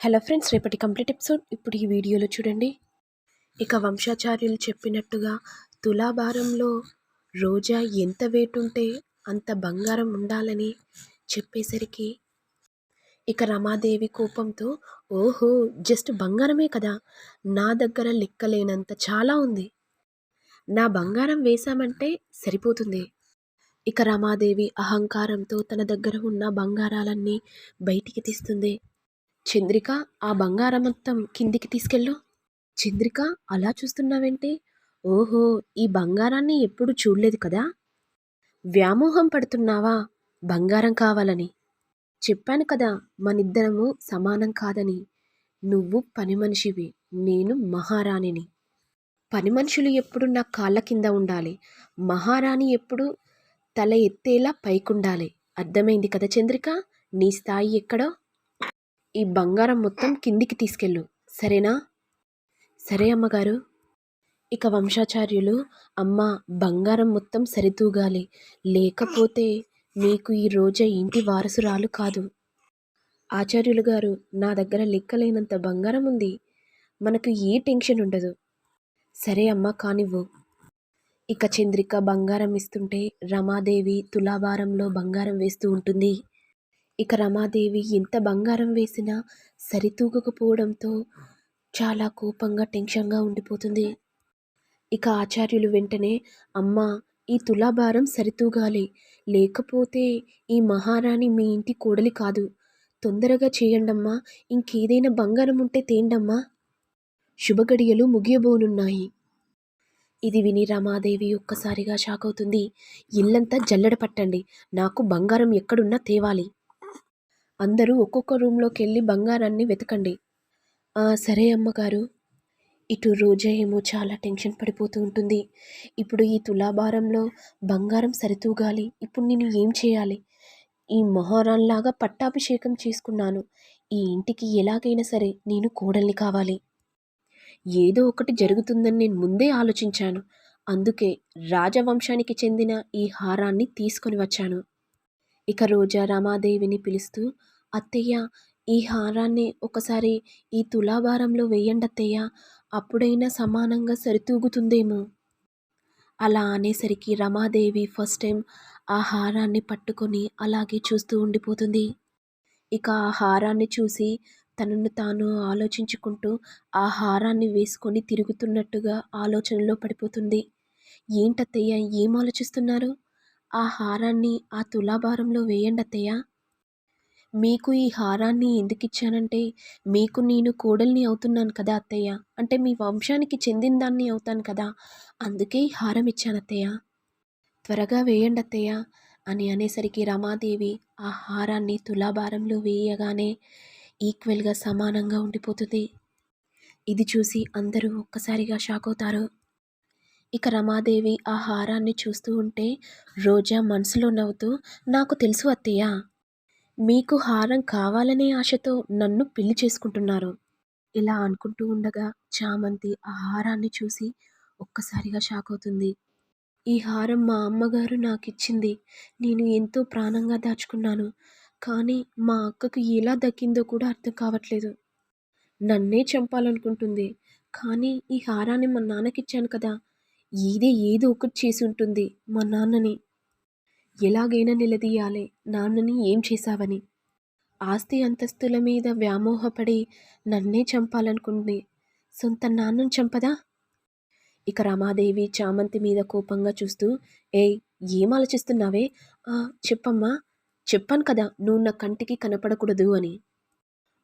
Hello friends రేపటి complete episode. ఇప్పుడు ఈ వీడియోలో చూడండి. ఇక వంశాచార్యులు చెప్పినట్టుగా తులాభారంలో రోజా ఎంత weight ఉంటే అంత బంగారం ఉండాలని చెప్పేసరికి ఇక రమాదేవి కోపంతో ఓహో జస్ట్ బంగారమే కదా. నా దగ్గర లెక్కలేనంత చాలా ఉంది. నా బంగారం వేశామంటే సరిపోతుంది. ఇక రమాదేవి అహంకారంతో తన దగ్గర ఉన్న బంగారాలన్నీ బయటికి తీస్తుంది. చంద్రిక ఆ బంగారం మొత్తం కిందికి తీసుకెళ్ళు. చంద్రిక అలా చూస్తున్నావేంటి? ఓహో ఈ బంగారాన్ని ఎప్పుడు చూడలేదు కదా? వ్యామోహం పడుతున్నావా? బంగారం కావాలని. చెప్పాను కదా మనిద్దరము సమానం కాదని. నువ్వు పని మనిషివి నేను మహారాణిని. పని మనుషులు ఎప్పుడు నా కాళ్ళ కింద ఉండాలి. మహారాణి ఎప్పుడు తల ఎత్తేలా పైకుండాలి. అర్థమైంది కదా చంద్రిక? నీ స్థాయి ఎక్కడో? ఈ బంగారం మొత్తం కిందికి తీసుకెళ్ళు. సరేనా? సరే అమ్మగారు. ఇక వంశాచార్యులు అమ్మ బంగారం మొత్తం సరితూగాలి. లేకపోతే మీకు ఈ రోజు ఇంటి వారసురాలు కాదు. ఆచార్యులు గారు నా దగ్గర లెక్కలేనంత బంగారం ఉంది. మనకు ఏ టెన్షన్ ఉండదు. సరే అమ్మ కానివ్వు. ఇక చంద్రిక బంగారం ఇస్తుంటే రమాదేవి తులాభారంలో బంగారం వేస్తూ ఉంటుంది. ఇక రమాదేవి ఎంత బంగారం వేసినా సరితూగకపోవడంతో చాలా కోపంగా టెన్షన్గా ఉండిపోతుంది. ఇక ఆచార్యులు వెంటనే అమ్మ ఈ తులాభారం సరితూగాలి. లేకపోతే ఈ మహారాణి మీ ఇంటి కోడలి కాదు. తొందరగా చేయండమ్మా. ఇంకేదైనా బంగారం ఉంటే తేండమ్మా. శుభగడియలు ముగియబోనున్నాయి. ఇది విని రమాదేవి ఒక్కసారిగా షాక్ అవుతుంది ఇల్లంతా జల్లెడ పట్టండి. నాకు బంగారం ఎక్కడున్నా తేవాలి. అందరూ ఒక్కొక్క రూమ్లోకి వెళ్ళి బంగారాన్ని వెతకండి. సరే అమ్మగారు. ఇటు రోజా ఏమో చాలా టెన్షన్ పడిపోతూ ఉంటుంది. ఇప్పుడు ఈ తులాభారంలో బంగారం సరితూగాలి. ఇప్పుడు నేను ఏం చేయాలి? ఈ మొహరాన్లాగా పట్టాభిషేకం చేసుకున్నాను. ఈ ఇంటికి ఎలాగైనా సరే నేను కోడల్ని కావాలి. ఏదో ఒకటి జరుగుతుందని నేను ముందే ఆలోచించాను. అందుకే రాజవంశానికి చెందిన ఈ హారాన్ని తీసుకొని వచ్చాను. ఇక రోజా రమాదేవిని పిలుస్తూ అత్తయ్య ఈ హారాన్ని ఒకసారి ఈ తులాభారంలో వేయండి అత్తయ్య. అప్పుడైనా సమానంగా సరితూగుతుందేమో. అలా అనేసరికి రమాదేవి ఫస్ట్ టైం ఆ హారాన్ని పట్టుకొని అలాగే చూస్తూ ఉండిపోతుంది. ఇక ఆ హారాన్ని చూసి తనను తాను ఆలోచించుకుంటూ ఆ హారాన్ని వేసుకొని తిరుగుతున్నట్టుగా ఆలోచనలో పడిపోతుంది. ఏంటత్తయ్య ఏం ఆలోచిస్తున్నారు? ఆ హారాన్ని ఆ తులాభారంలో వేయండి అత్తయ్య. మీకు ఈ హారాన్ని ఎందుకు ఇచ్చానంటే మీకు నేను కోడల్ని అవుతున్నాను కదా అత్తయ్య. అంటే మీ వంశానికి చెందిన దాన్ని అవుతాను కదా. అందుకే ఈ హారం ఇచ్చాను అత్తయ్య. త్వరగా వేయండి అత్తయ్య అని అనేసరికి రమాదేవి ఆ హారాన్ని తులాభారంలో వేయగానే ఈక్వల్గా సమానంగా ఉండిపోతుంది. ఇది చూసి అందరూ ఒక్కసారిగా షాక్ అవుతారు. ఇక రమాదేవి ఆ హారాన్ని చూస్తూ ఉంటే రోజా మనసులో నవ్వుతూ నాకు తెలుసు అత్తయ్య. మీకు హారం కావాలనే ఆశతో నన్ను పెళ్ళి చేసుకుంటున్నారు. ఇలా అనుకుంటూ ఉండగా చామంతి ఆ హారాన్ని చూసి ఒక్కసారిగా షాక్ అవుతుంది. ఈ హారం మా అమ్మగారు నాకు ఇచ్చింది నేను ఎంతో ప్రాణంగా దాచుకున్నాను. కానీ మా అక్కకు ఎలా దక్కిందో కూడా అర్థం కావట్లేదు. నన్నే చంపాలనుకుంటుంది. కానీ ఈ హారాన్ని మా నాన్నకిచ్చాను కదా. ఏదే ఏదో ఒకటి చేసి ఉంటుంది మా నాన్నని. ఎలాగైనా నిలదీయాలి. నాన్నని ఏం చేశావని? ఆస్తి అంతస్తుల మీద వ్యామోహపడి నన్నే చంపాలనుకుంది. సొంత నాన్నను చంపదా? ఇక రమాదేవి చామంతి మీద కోపంగా చూస్తూ ఏయ్ ఏం ఆలోచిస్తున్నావే? చెప్పమ్మా. చెప్పాను కదా నువ్వు నా కంటికి కనపడకూడదు అని.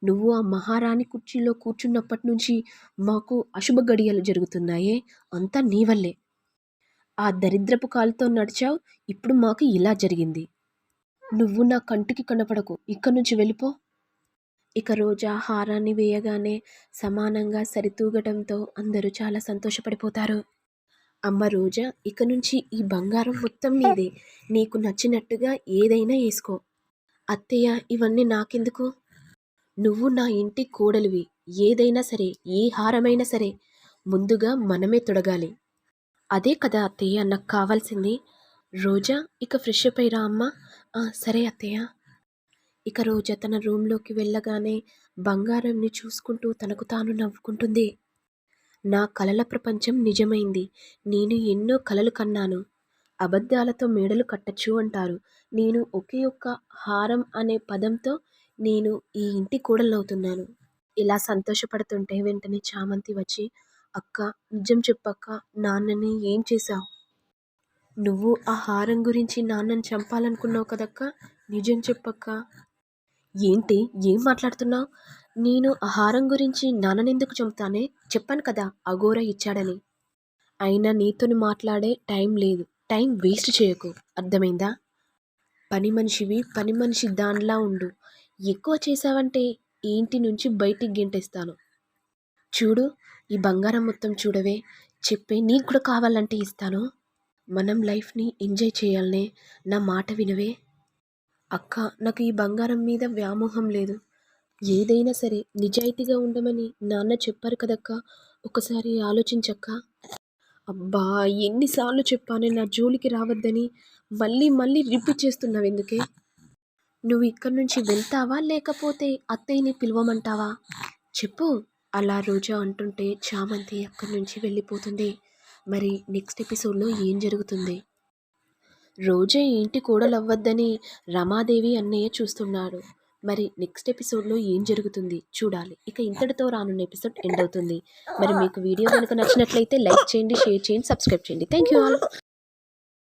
నువ్వు ఆ మహారాణి కుర్చీలో కూర్చున్నప్పటి నుంచి మాకు అశుభ గడియలు జరుగుతున్నాయే. అంతా నీ వల్లే. ఆ దరిద్రపు కాలుతో నడిచావు? ఇప్పుడు మాకు ఇలా జరిగింది. నువ్వు నా కంటికి కనపడకు. ఇక్కడి నుంచి వెళ్ళిపో. ఇక రోజా హారాన్ని వేయగానే సమానంగా సరితూగటంతో అందరూ చాలా సంతోషపడిపోతారు. అమ్మ రోజా ఇక నుంచి ఈ బంగారం మొత్తం మీదే. నీకు నచ్చినట్టుగా ఏదైనా వేసుకో. అత్తయ్య ఇవన్నీ నాకెందుకు? నువ్వు నా ఇంటి కోడలివి. ఏదైనా సరే ఏ హారమైనా సరే ముందుగా మనమే తొడగాలి. అదే కదా అత్తయ్య నాకు కావాల్సింది. రోజా ఇక ఫ్రెష్ అప్ అయ్యిరా అమ్మ. సరే అత్తయ్య. ఇక రోజా తన రూమ్లోకి వెళ్ళగానే బంగారంని చూసుకుంటూ తనకు తాను నవ్వుకుంటుంది. నా కలల ప్రపంచం నిజమైంది. నేను ఎన్నో కలలు కన్నాను. అబద్ధాలతో మేడలు కట్టచ్చు అంటారు. నేను ఒకే ఒక్క హారం అనే పదంతో నేను ఈ ఇంటి కూడలవుతున్నాను ఇలా సంతోషపడుతుంటే వెంటనే చామంతి వచ్చి అక్క నిజం చెప్పక్క నాన్నని ఏం చేశావు? నువ్వు ఆ హారం గురించి నాన్నని చంపాలనుకున్నావు కదక్క? నిజం చెప్పక్క. ఏంటి? ఏం మాట్లాడుతున్నావు? నేను ఆ హారం గురించి నాన్ననెందుకు చంపుతానే? చెప్పాను కదా అఘోర ఇచ్చాడని. అయినా నీతోని మాట్లాడే టైం లేదు. టైం వేస్ట్ చేయకు. అర్థమైందా? పని మనిషివి పని మనిషి దానిలా ఉండు. ఎక్కువ చేసావంటే ఇంటి నుంచి బయటికి గెంటేస్తాను? చూడు ఈ బంగారం మొత్తం చూడవే. చెప్పే నీకు కూడా కావాలంటే ఇస్తాను. మనం లైఫ్ని ఎంజాయ్ చేయాలనే నా మాట వినవే. అక్క నాకు ఈ బంగారం మీద వ్యామోహం లేదు. ఏదైనా సరే నిజాయితీగా ఉండమని నాన్న చెప్పారు కదక్క? ఒకసారి ఆలోచించక్క? అబ్బా ఎన్నిసార్లు చెప్పానే నా జోలికి రావద్దని మళ్ళీ మళ్ళీ రిపీట్ చేస్తున్నావు ఎందుకే నువ్వు ఇక్కడి నుంచి వెళ్తావా లేకపోతే అత్తయ్యని పిలవమంటావా? చెప్పు. అలా రోజా అంటుంటే చామంతి అక్కడి నుంచి వెళ్ళిపోతుంది. మరి నెక్స్ట్ ఎపిసోడ్లో ఏం జరుగుతుంది? రోజే ఇంటి కోడలవ్వద్దని రమాదేవి అన్నయ్య చూస్తున్నాడు. మరి నెక్స్ట్ ఎపిసోడ్లో ఏం జరుగుతుంది చూడాలి. ఇక ఇంతటితో రానున్న ఎపిసోడ్ ఎండ్ అవుతుంది. మరి మీకు వీడియో కనుక నచ్చినట్లయితే లైక్ చేయండి షేర్ చేయండి సబ్స్క్రైబ్ చేయండి. Thank you all.